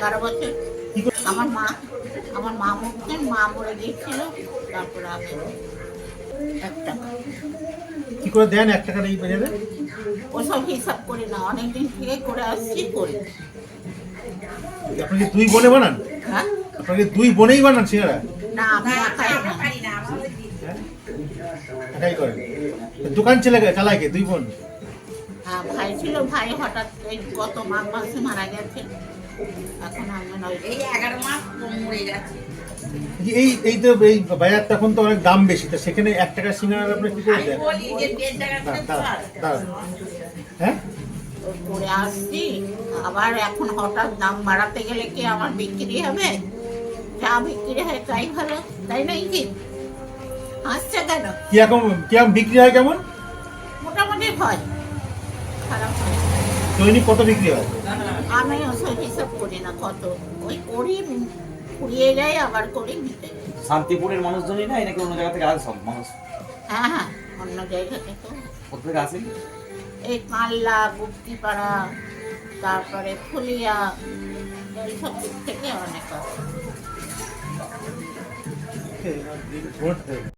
এগারো বছর। কি করে- আমার মা আমার মা মরতেন মা মরে গিয়েছিল তারপরে আমি এক টাকা কি করে দেন? এক টাকার এই বাজারে? ওসব হিসাব করি না অনেকদিন থেকে করে আসছি করি। আপনাকে দুই বোনে বানান? হ্যাঁ? আপনাকে দুই বোনেই বানান সিঙ্গারা? না আমি একাই না হ্যাঁ একাই করেন? দোকান ছেলে চালায় কে? দুই বোন? হ্যাঁ ভাই ছিল ভাই হঠাৎ গত মাঘ মাসে মারা গেছে। এখন এই এগারো মাস মরে গেছে। এই এই তো এই বাজার তখন তো অনেক দাম বেশি তো সেখানে এক টাকার সিঙ্গারা আপনি কি করে দেন? টাকা। হ্যাঁ? করে আসছি আবার এখন হঠাৎ দাম বাড়াতে গেলে কি আমার বিক্রি হবে? যা বিক্রি হয় তাই ভালো তাই নয় কি? হাসছে কেন? কি এখন কীরকম বিক্রি হয় কেমন? মোটামুটি হয়। খারাপ হয়। দৈনিক কত বিক্রি হয়? আমি ওসব হিসাব করি না কত। ওই করি কুড়িয়ে যাই আবার করি নিতে শান্তিপুরের মানুষজনই না? নাকি অন্য জায়গা থেকে আসে সব মানুষ? হ্যাঁ হ্যাঁ অন্য জায়গা থেকে। কোথা থেকে আসে এই কানলা গুপ্তিপাড়া তারপরে ফুলিয়া এইসব দিক থেকে অনেক দেবে।